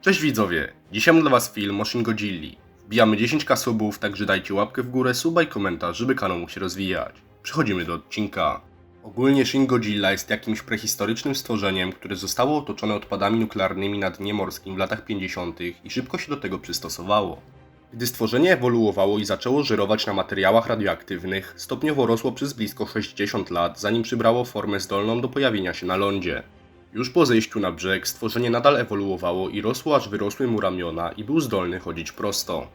Cześć widzowie, dzisiaj mam dla was film Shin Godzilli. Wbijamy 10k subów, także dajcie łapkę w górę, suba i komentarz, żeby kanał mógł się rozwijać. Przechodzimy do odcinka. Ogólnie Shin Godzilla jest jakimś prehistorycznym stworzeniem, które zostało otoczone odpadami nuklearnymi na dnie morskim w latach 50. i szybko się do tego przystosowało. Gdy stworzenie ewoluowało i zaczęło żerować na materiałach radioaktywnych, stopniowo rosło przez blisko 60 lat, zanim przybrało formę zdolną do pojawienia się na lądzie. Już po zejściu na brzeg stworzenie nadal ewoluowało i rosło aż wyrosły mu ramiona i był zdolny chodzić prosto.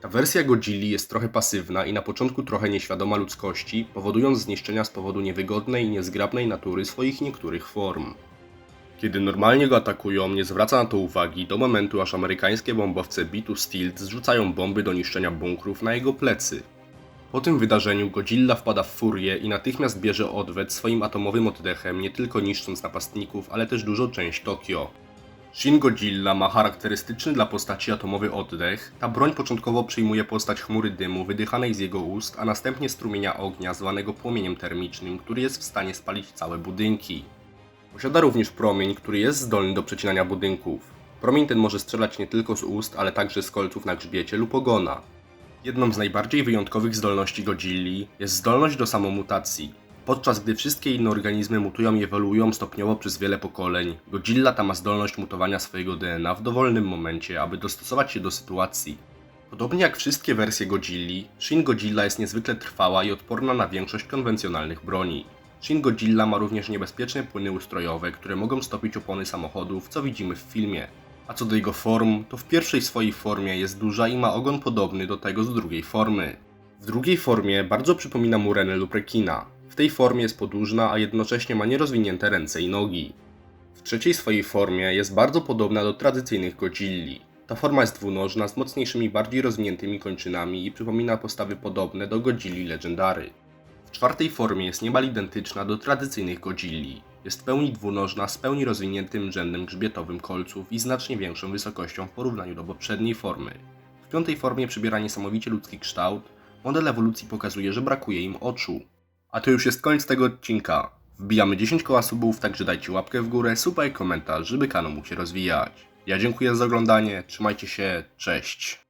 Ta wersja Godzilli jest trochę pasywna i na początku trochę nieświadoma ludzkości, powodując zniszczenia z powodu niewygodnej i niezgrabnej natury swoich niektórych form. Kiedy normalnie go atakują, nie zwraca na to uwagi do momentu, aż amerykańskie bombowce B-2 Steel zrzucają bomby do niszczenia bunkrów na jego plecy. Po tym wydarzeniu Godzilla wpada w furię i natychmiast bierze odwet swoim atomowym oddechem, nie tylko niszcząc napastników, ale też dużą część Tokio. Shin Godzilla ma charakterystyczny dla postaci atomowy oddech. Ta broń początkowo przyjmuje postać chmury dymu wydychanej z jego ust, a następnie strumienia ognia zwanego płomieniem termicznym, który jest w stanie spalić całe budynki. Posiada również promień, który jest zdolny do przecinania budynków. Promień ten może strzelać nie tylko z ust, ale także z kolców na grzbiecie lub ogona. Jedną z najbardziej wyjątkowych zdolności Godzilli jest zdolność do samomutacji. Podczas gdy wszystkie inne organizmy mutują i ewoluują stopniowo przez wiele pokoleń, Godzilla ta ma zdolność mutowania swojego DNA w dowolnym momencie, aby dostosować się do sytuacji. Podobnie jak wszystkie wersje Godzilli, Shin Godzilla jest niezwykle trwała i odporna na większość konwencjonalnych broni. Shin Godzilla ma również niebezpieczne płyny ustrojowe, które mogą stopić opony samochodów, co widzimy w filmie. A co do jego form, to w pierwszej swojej formie jest duża i ma ogon podobny do tego z drugiej formy. W drugiej formie bardzo przypomina murenę lub rekina. W tej formie jest podłużna, a jednocześnie ma nierozwinięte ręce i nogi. W trzeciej swojej formie jest bardzo podobna do tradycyjnych Godzilli. Ta forma jest dwunożna z mocniejszymi, bardziej rozwiniętymi kończynami i przypomina postawy podobne do Godzilli Legendary. W czwartej formie jest niemal identyczna do tradycyjnych Godzilli. Jest w pełni dwunożna z pełni rozwiniętym rzędem grzbietowym kolców i znacznie większą wysokością w porównaniu do poprzedniej formy. W piątej formie przybiera niesamowicie ludzki kształt, model ewolucji pokazuje, że brakuje im oczu. A to już jest koniec tego odcinka. Wbijamy 10 koła subów, także dajcie łapkę w górę, suba i komentarz, żeby kanał mógł się rozwijać. Ja dziękuję za oglądanie, trzymajcie się, cześć.